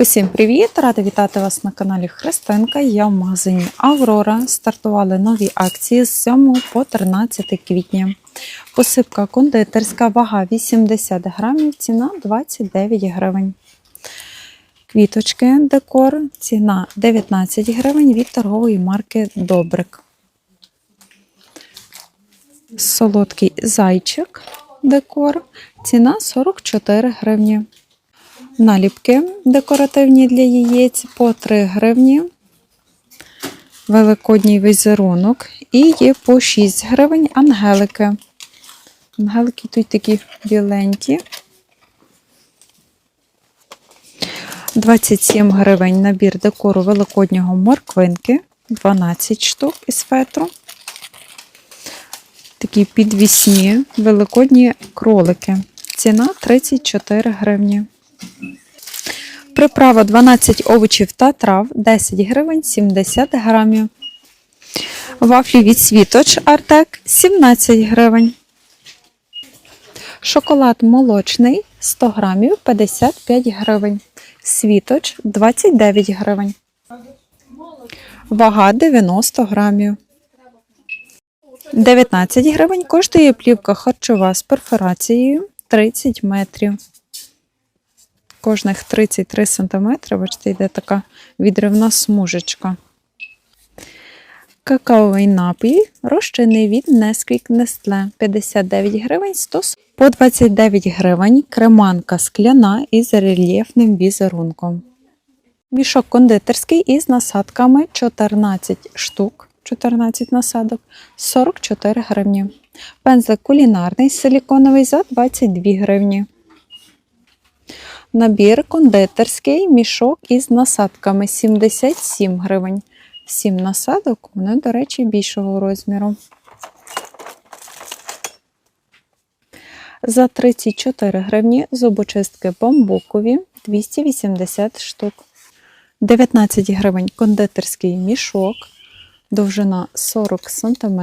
Усім привіт! Рада вітати вас на каналі Христинка. Я в магазині Аврора. Стартували нові акції з 7 по 13 квітня. Посипка кондитерська, вага 80 грамів, ціна 29 гривень. Квіточки декор, ціна 19 гривень від торгової марки Добрик. Солодкий зайчик декор, ціна 44 гривні. Наліпки декоративні для яєць по 3 гривні. Великодній візерунок. І є по 6 гривень ангелики. Ангелики тут такі біленькі. 27 гривень набір декору великоднього морквинки. 12 штук із фетру. Такі підвісні великодні кролики. Ціна 34 гривні. Приправа 12 овочів та трав 10 гривень 70 грамів. Вафлі від світоч Артек 17 гривень. Шоколад молочний 100 грамів 55 гривень. Світоч 29 гривень. Вага 90 грамів. 19 гривень коштує плівка харчова з перфорацією 30 метрів кожних 33 см, бачите, йде така відривна смужечка. Какаовий напій розчинний від Nesquik Nestle 59 гривень 100 по 29 гривень креманка скляна із рельєфним візерунком. Мішок кондитерський із насадками 14 штук, 14 насадок, 44 гривні. Пензлик кулінарний силіконовий за 22 гривні. Набір кондитерський мішок із насадками 77 гривень. 7 насадок, вони, до речі, більшого розміру. За 34 гривні зубочистки бамбукові 280 штук. 19 гривень кондитерський мішок, довжина 40 см.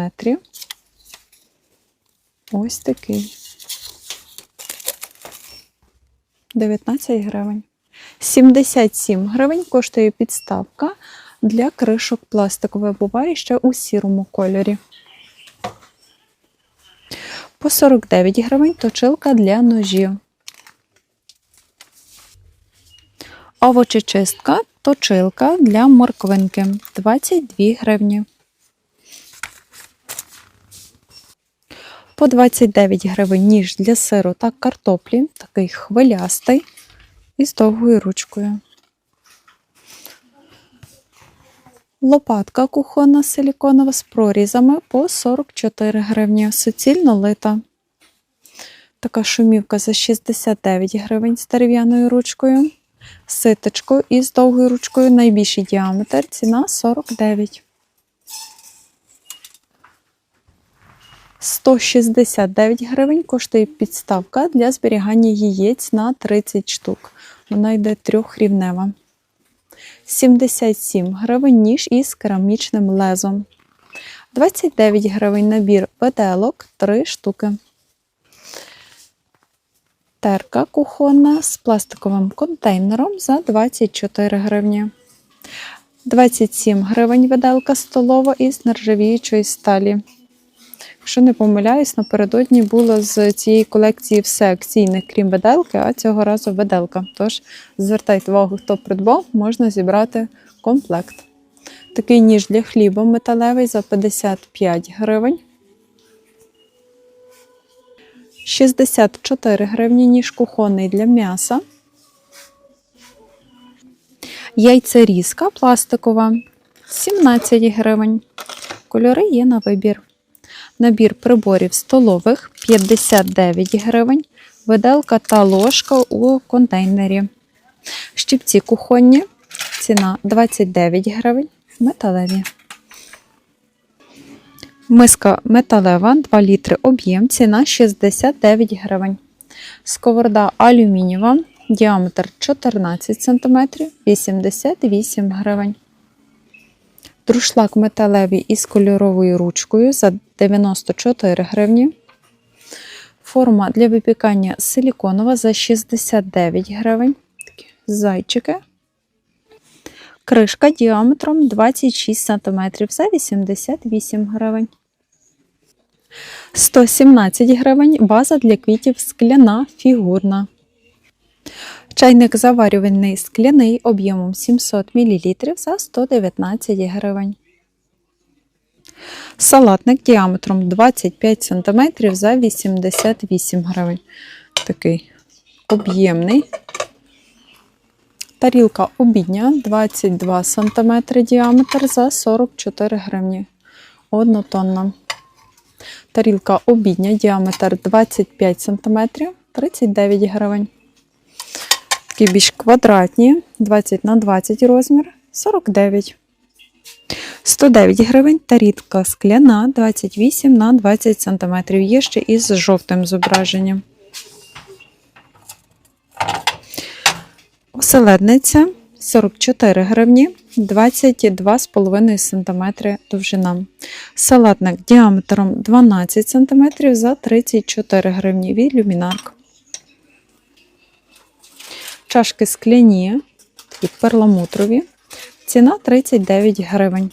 Ось такий. 19 гривень. 77 гривень коштує підставка для кришок пластикової. Буває ще у сірому кольорі. По 49 гривень точилка для ножів. Овочечистка, точилка для морквинки 22 гривні. По 29 гривень ніж для сиру та картоплі, такий хвилястий і з довгою ручкою. Лопатка кухонна силіконова з прорізами по 44 гривні, суцільно лита. Така шумівка за 69 гривень з дерев'яною ручкою. Ситочко із довгою ручкою, найбільший діаметр, ціна 49. 169 гривень коштує підставка для зберігання яєць на 30 штук. Вона йде трьохрівнева. 77 гривень ніж із керамічним лезом. 29 гривень набір виделок 3 штуки. Терка кухонна з пластиковим контейнером за 24 гривні. 27 гривень виделка столова із нержавіючої сталі. Якщо не помиляюсь, напередодні було з цієї колекції все акційне, крім виделки, а цього разу виделка. Тож звертайте увагу, хто придбав, можна зібрати комплект. Такий ніж для хліба металевий за 55 гривень. 64 гривні ніж кухонний для м'яса. Яйцерізка пластикова 17 гривень. Кольори є на вибір. Набір приборів столових 59 гривень, виделка та ложка у контейнері. Щипці кухонні, ціна 29 гривень, металеві. Миска металева 2 літри об'єм, ціна 69 гривень. Сковорода алюмінієва, діаметр 14 см, 88 гривень. Друшлак металевий із кольоровою ручкою за 94 гривні. Форма для випікання силіконова за 69 гривень. Такі зайчики Кришка діаметром 26 см за 88 гривень. 117 гривень база для квітів скляна фігурна. Чайник заварювальний скляний об'ємом 700 мл за 119 гривень. Салатник діаметром 25 см за 88 гривень. Такий об'ємний. Тарілка обідня 22 см діаметр за 44 гривні. Однотонна. Тарілка обідня діаметр 25 см 39 гривень. Такі більш квадратні 20 на 20 розмір 49. 109 гривень тарілка скляна 28 на 20 см. Є ще із жовтим зображенням. Оселедниця 44 гривні, 22,5 см довжина. Салатник діаметром 12 см за 34 гривні від люмінарк. Чашки скляні, такі перламутрові. Ціна 39 гривень.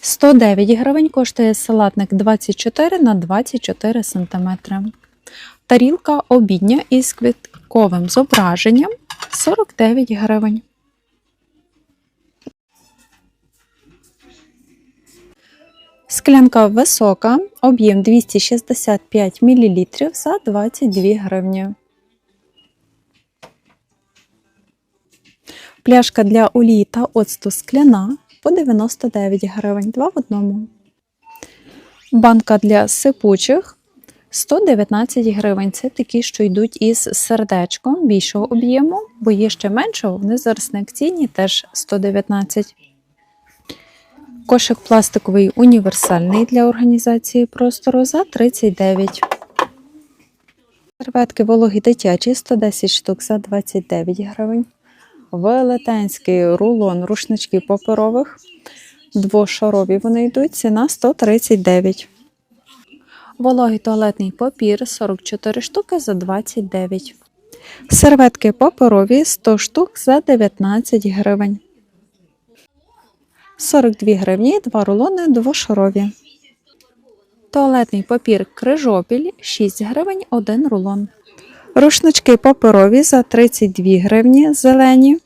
Сто гривень коштує салатник 24 на 24 см. Тарілка обідня із квітковим зображенням 49 гривень. Склянка висока, об'єм 265 мл за 22 гривні. Пляшка для олії та оцту скляна по 99 гривень, 2 в одному. Банка для сипучих 119 гривень. Це такі, що йдуть із сердечком більшого об'єму, бо є ще меншого, вони зараз на акційні теж 119. Кошик пластиковий універсальний для організації простору за 39. Серветки вологі дитячі 110 штук за 29 гривень. Велетенський рулон рушничків паперових. Двошарові вони йдуть. Ціна 139. Вологий туалетний папір 44 штуки за 29. Серветки паперові 100 штук за 19 гривень. 42 гривні, 2 рулони двошарові. Туалетний папір крижопіль 6 гривень, 1 рулон. Рушнички паперові за 32 гривні, зелені.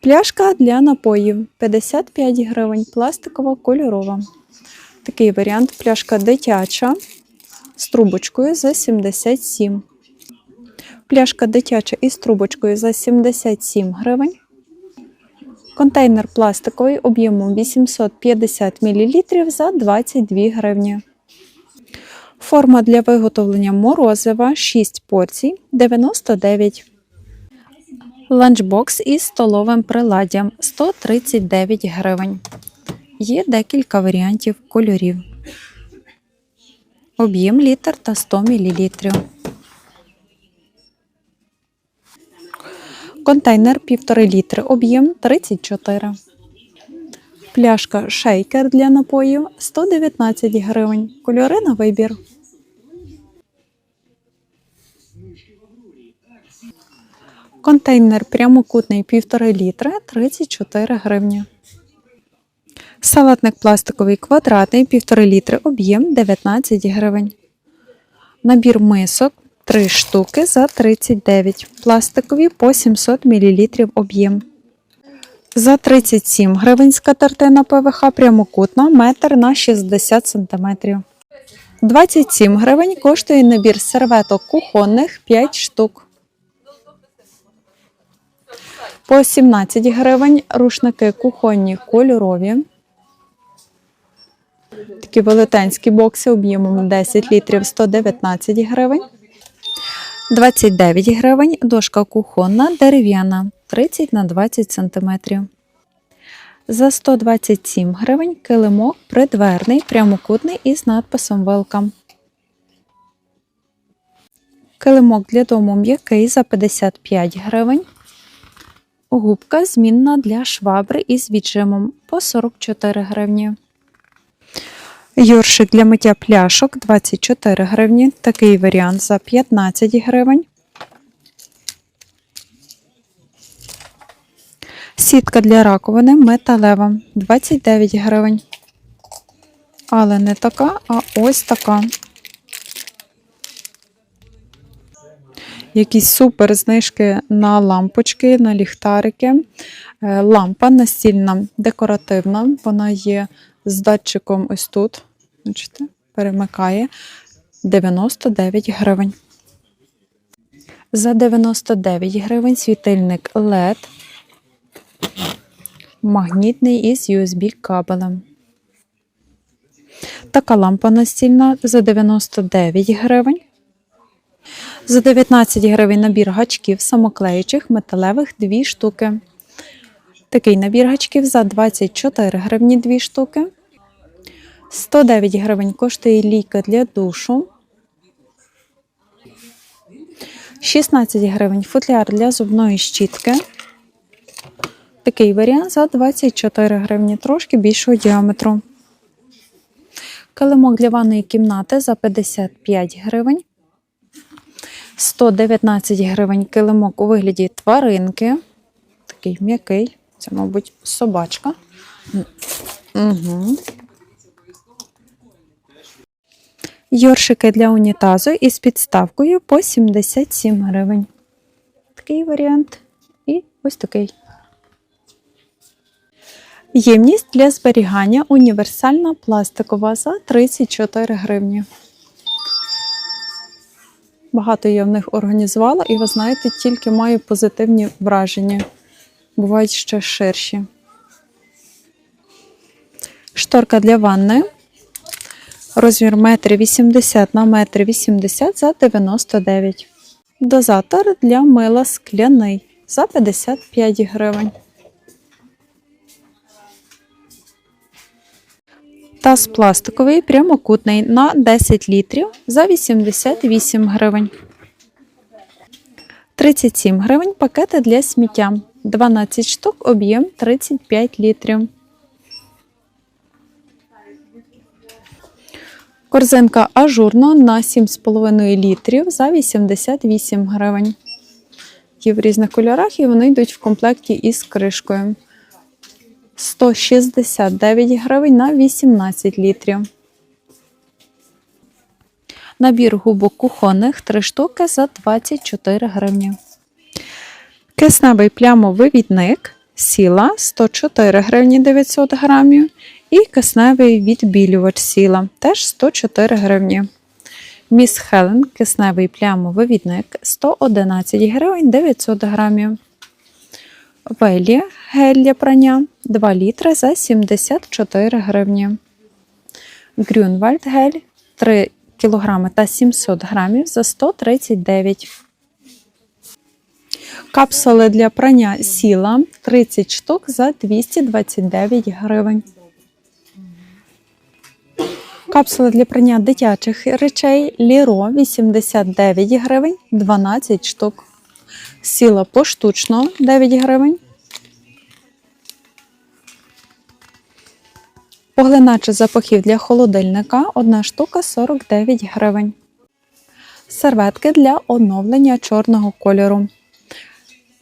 Пляшка для напоїв 55 гривень, пластикова кольорова. Такий варіант пляшка дитяча з трубочкою за 77. Пляшка дитяча із трубочкою за 77 гривень. Контейнер пластиковий об'ємом 850 мл за 22 гривні. Форма для виготовлення морозива 6 порцій 99. Ланчбокс із столовим приладдям 139 гривень. Є декілька варіантів кольорів. Об'єм літр та 100 мл. Контейнер 1,5 літри, об'єм 34. Пляшка шейкер для напоїв 119 гривень. Кольори на вибір. Контейнер прямокутний 1,5 літри 34 гривні. Салатник пластиковий квадратний 1,5 літри, об'єм 19 гривень. Набір мисок 3 штуки за 39. Пластикові по 700 мл об'єм. За 37 гривень скатертина ПВХ прямокутна, метр на 60 см. 27 гривень коштує набір серветок кухонних 5 штук. По 17 гривень рушники кухонні кольорові. Такі велетенські бокси об'ємом 10 літрів 119 гривень. 29 гривень дошка кухонна дерев'яна 30 на 20 см. За 127 гривень килимок придверний прямокутний із надписом Welcome. Килимок для дому м'який за 55 гривень. Губка змінна для швабри із віджимом по 44 гривні. Йоршик для миття пляшок 24 гривні. Такий варіант за 15 гривень. Сітка для раковини металева 29 гривень. Але не така, а ось така. Якісь супер знижки на лампочки, на ліхтарики. Е, Лампа настільна, декоративна. Вона є з датчиком ось тут. Бачите, перемикає 99 гривень. За 99 гривень світильник LED магнітний із USB кабелем. Така лампа настільна за 99 гривень. За 19 гривень набір гачків самоклеючих металевих 2 штуки. Такий набір гачків за 24 гривні 2 штуки. 109 гривень коштує лійка для душу. 16 гривень футляр для зубної щітки. Такий варіант за 24 гривні, трошки більшого діаметру. Килимок для ванної кімнати за 55 гривень. 119 гривень килимок у вигляді тваринки. Такий м'який. Це, мабуть, собачка. Угу. Йоршики для унітазу із підставкою по 77 гривень. Такий варіант. І ось такий. Ємність для зберігання універсальна пластикова за 34 гривні. Багато я в них організувала, і ви знаєте, тільки маю позитивні враження. Бувають ще ширші. Шторка для ванни. Розмір 1,80 м на 1,80 м за 99 Дозатор для мила скляний за 55 гривень. Таз пластиковий прямокутний на 10 літрів за 88 гривень. 37 гривень пакети для сміття. 12 штук, об'єм 35 літрів. Корзинка ажурна на 7,5 літрів за 88 гривень. Є в різних кольорах і вони йдуть в комплекті із кришкою. 169 гривень на 18 літрів. Набір губок кухонних 3 штуки за 24 гривні. Кисневий плямовивідник сіла 104 гривні 900 грамів. І кисневий відбілювач сіла теж 104 гривні. Міс Хелен кисневий плямовивідник 111 гривень 900 грамів. Велі гель для прання 2 літри за 74 гривні. Грюнвальд гель 3 кг та 700 грамів за 139 Капсули для прання сіла 30 штук за 229 гривень. Капсули для прання дитячих речей Ліро 89 гривень 12 штук. Сіла поштучно 9 гривень. Поглиначі запахів для холодильника 1 штука 49 гривень. Серветки для оновлення чорного кольору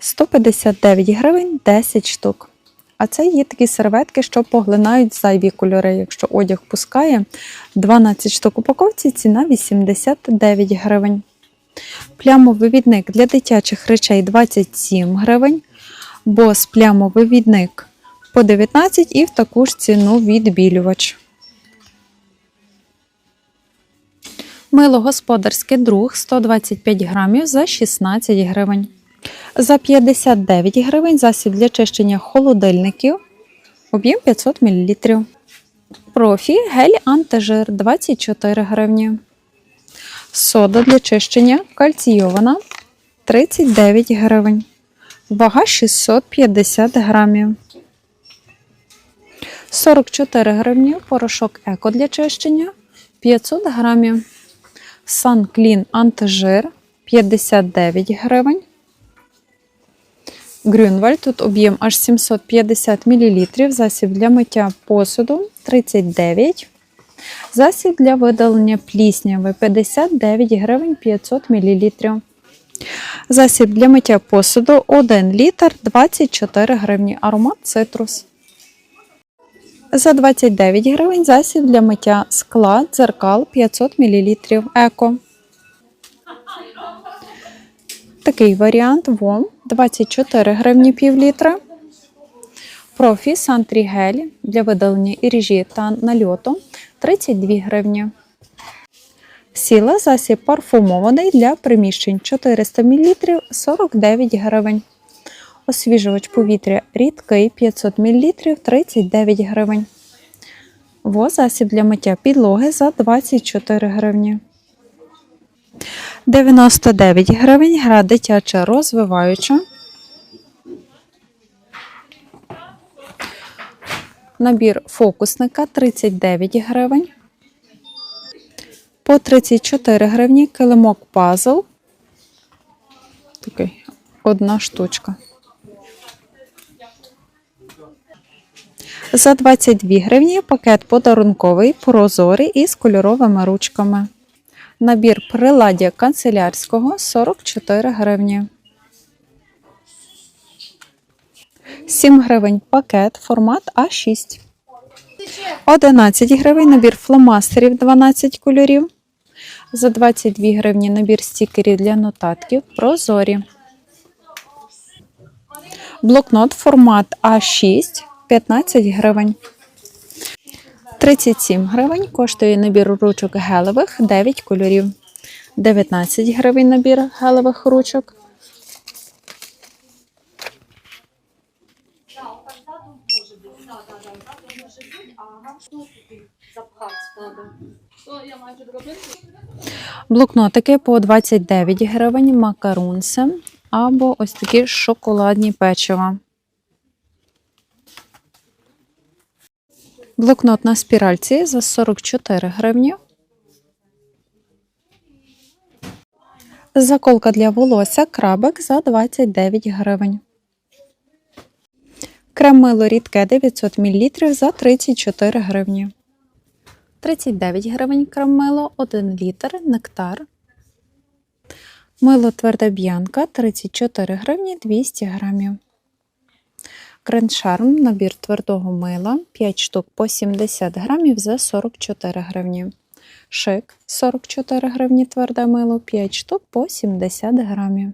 159 гривень 10 штук. А це є такі серветки, що поглинають зайві кольори. Якщо одяг пускає 12 штук упаковці, ціна 89 гривень. Плямовивідник для дитячих речей 27 гривень. Бос плямовивідник по 19 і в таку ж ціну відбілювач. Мило господарське друг 125 грамів за 16 гривень. За 59 гривень засіб для чищення холодильників. Об'єм 500 мл. Профі гель антижир 24 гривні. Сода для чищення кальційована 39 гривень. Вага 650 грамів. 44 гривні. Порошок еко для чищення 500 грамів. Санклін антижир 59 гривень. Грюнвальд, тут об'єм аж 750 мл, засіб для миття посуду 39. Засіб для видалення плісняви 59 гривень 500 мл. Засіб для миття посуду 1 літр 24 гривні. Аромат цитрус. За 29 гривень засіб для миття скла дзеркал 500 мл. Еко. Такий варіант ВОМ 24 гривні пів літра. Профі Сантрігель для видалення іржі та нальоту 32 гривні. Сіла засіб парфумований для приміщень 400 мл 49 гривень. Освіжувач повітря рідкий 500 мл 39 гривень. Во засіб для миття підлоги за 24 гривні. 99 гривень гра дитяча розвиваюча. Набір фокусника 39 гривень. По 34 гривні килимок пазл. Такий одна штучка. За 22 гривні пакет подарунковий, прозорий із кольоровими ручками. Набір приладдя канцелярського 44 гривні. 7 гривень пакет, формат А6. 11 гривень набір фломастерів 12 кольорів. За 22 гривні набір стікерів для нотатків прозорі. Блокнот формат А6 15 гривень. 37 гривень коштує набір ручок гелевих 9 кольорів. 19 гривень набір гелевих ручок. Блокнотики по 29 гривень, макарунси або ось такі шоколадні печива. Блокнот на спіральці за 44 гривні. Заколка для волосся крабик за 29 гривень. Крем мило рідке 900 мл за 34 гривні. 39 гривень крем мило 1 літр нектар. Мило тверда б'янка 34 гривні 200 грамів. Грандшарм набір твердого мила 5 штук по 70 грамів за 44 гривні. Шик 44 гривні тверде мило 5 штук по 70 грамів.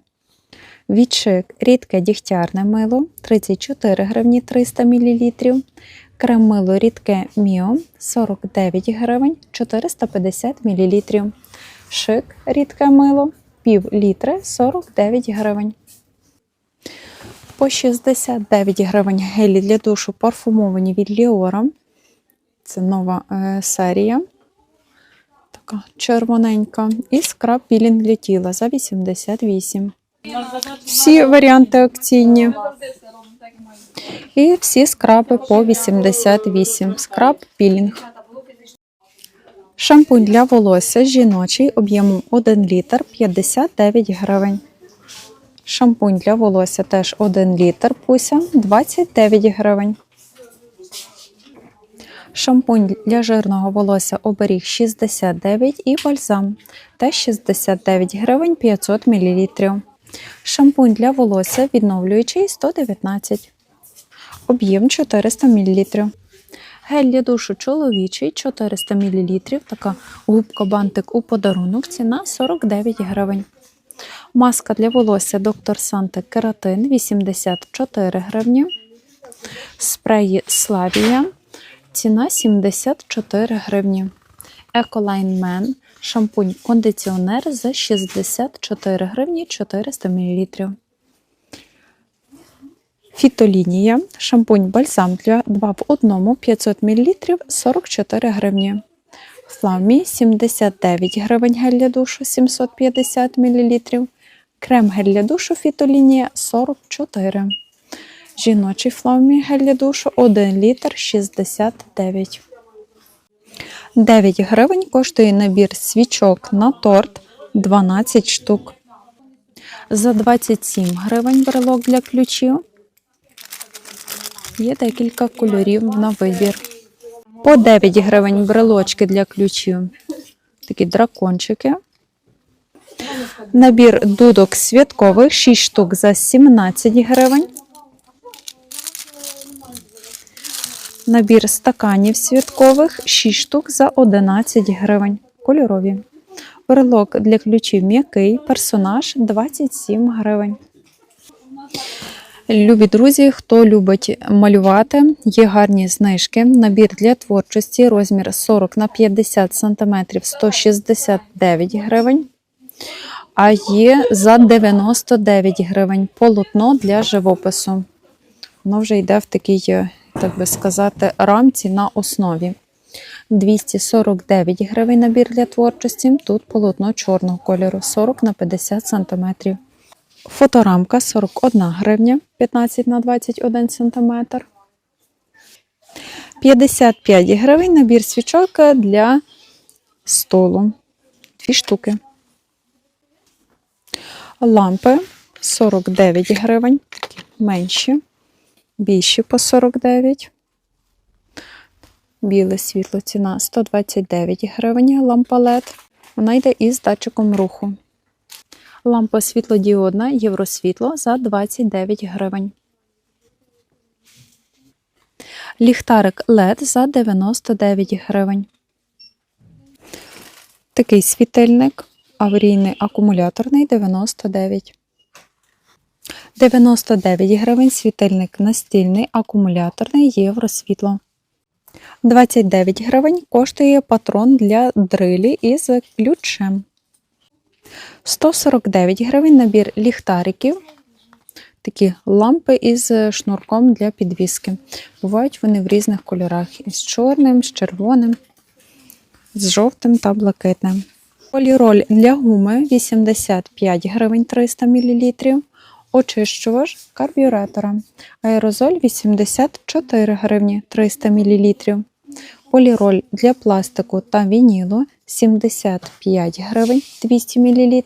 Відшик рідке дігтярне мило 34 гривні 300 мл. Крем мило рідке Міо 49 гривень 450 мл. Шик рідке мило пів літри 49 гривень. По 69 гривень гелі для душу парфумовані від Ліора. Це нова е, серія. Така червоненька. І скраб пілінг для тіла за 88. Всі варіанти акційні. І всі скраби по 88. Скраб пілінг. Шампунь для волосся жіночий об'ємом 1 літр 59 гривень. Шампунь для волосся теж 1 літр пуся 29 гривень. Шампунь для жирного волосся оберіг 69 і бальзам теж 69 гривень 500 мл. Шампунь для волосся відновлюючий 119 об'єм 400 мл. Гель для душу чоловічий 400 мл. Така губка бантик у подарунок. Ціна 49 гривень. Маска для волосся доктор Санте Кератин 84 гривні. Спреї Славія. Ціна 74 гривні. Еколайн Мен. Шампунь кондиціонер за 64 гривні 400 мл. Фітолінія. Шампунь бальзам для 2 в 1 500 мл 44 гривні. Фламі 79 гривень гель для душу 750 мл. Крем гель для душу фітолінія 44. Жіночий фламі гель для душу 1 літр 69. 9 гривень коштує набір свічок на торт 12 штук. За 27 гривень брелок для ключів. Є декілька кольорів на вибір. По 9 гривень брелочки для ключів. Такі дракончики. Набір дудок святкових 6 штук за 17 гривень. Набір стаканів святкових 6 штук за 11 гривень. Кольорові. Брелок для ключів м'який, персонаж 27 гривень. Любі друзі, хто любить малювати, є гарні знижки. Набір для творчості, розмір 40 на 50 см 169 гривень. А є за 99 гривень полотно для живопису. Воно вже йде в такій, е, так би сказати, рамці на основі. 249 гривень набір для творчості. Тут полотно чорного кольору 40 на 50 см. Фоторамка 41 гривня 15 на 21 см. 55 гривень набір свічок для столу. Дві штуки. Лампи 49 гривень, менші, більші по 49. Біле світло ціна 129 гривень, лампа LED. Вона йде із датчиком руху. Лампа світлодіодна Євросвітло за 29 гривень. Ліхтарик LED за 99 гривень. Такий світильник аварійний акумуляторний 99. 99 гривень світильник настільний акумуляторний Євросвітло. 29 гривень коштує патрон для дрилі із ключем. 149 гривень набір ліхтариків. Такі лампи із шнурком для підвіски. Бувають вони в різних кольорах: із чорним, з червоним, з жовтим та блакитним. Поліроль для гуми 85 гривень 300 мл. Очищувач карбюратора. Аерозоль 84 гривні 300 мл. Поліроль для пластику та вінілу 75 гривень 200 мл.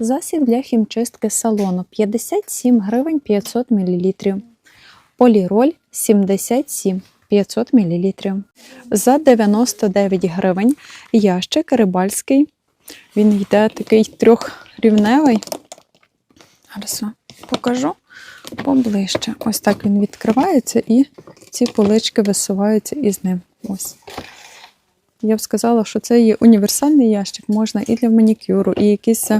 Засіб для хімчистки салону 57 гривень 500 мл. Поліроль 77 500 мл. За 99 гривень ящик рибальський. Він йде такий трьохрівневий. Зараз покажу поближче. Ось так він відкривається і ці полички висуваються із ним. Ось. Я б сказала, що це є універсальний ящик, можна і для манікюру, і якісь,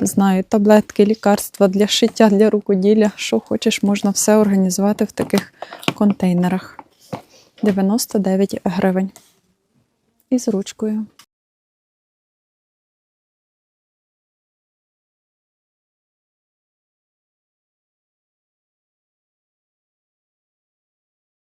не знаю, таблетки, лікарства для шиття, для рукоділля. Що хочеш, можна все організувати в таких контейнерах. 99 гривень. І з ручкою.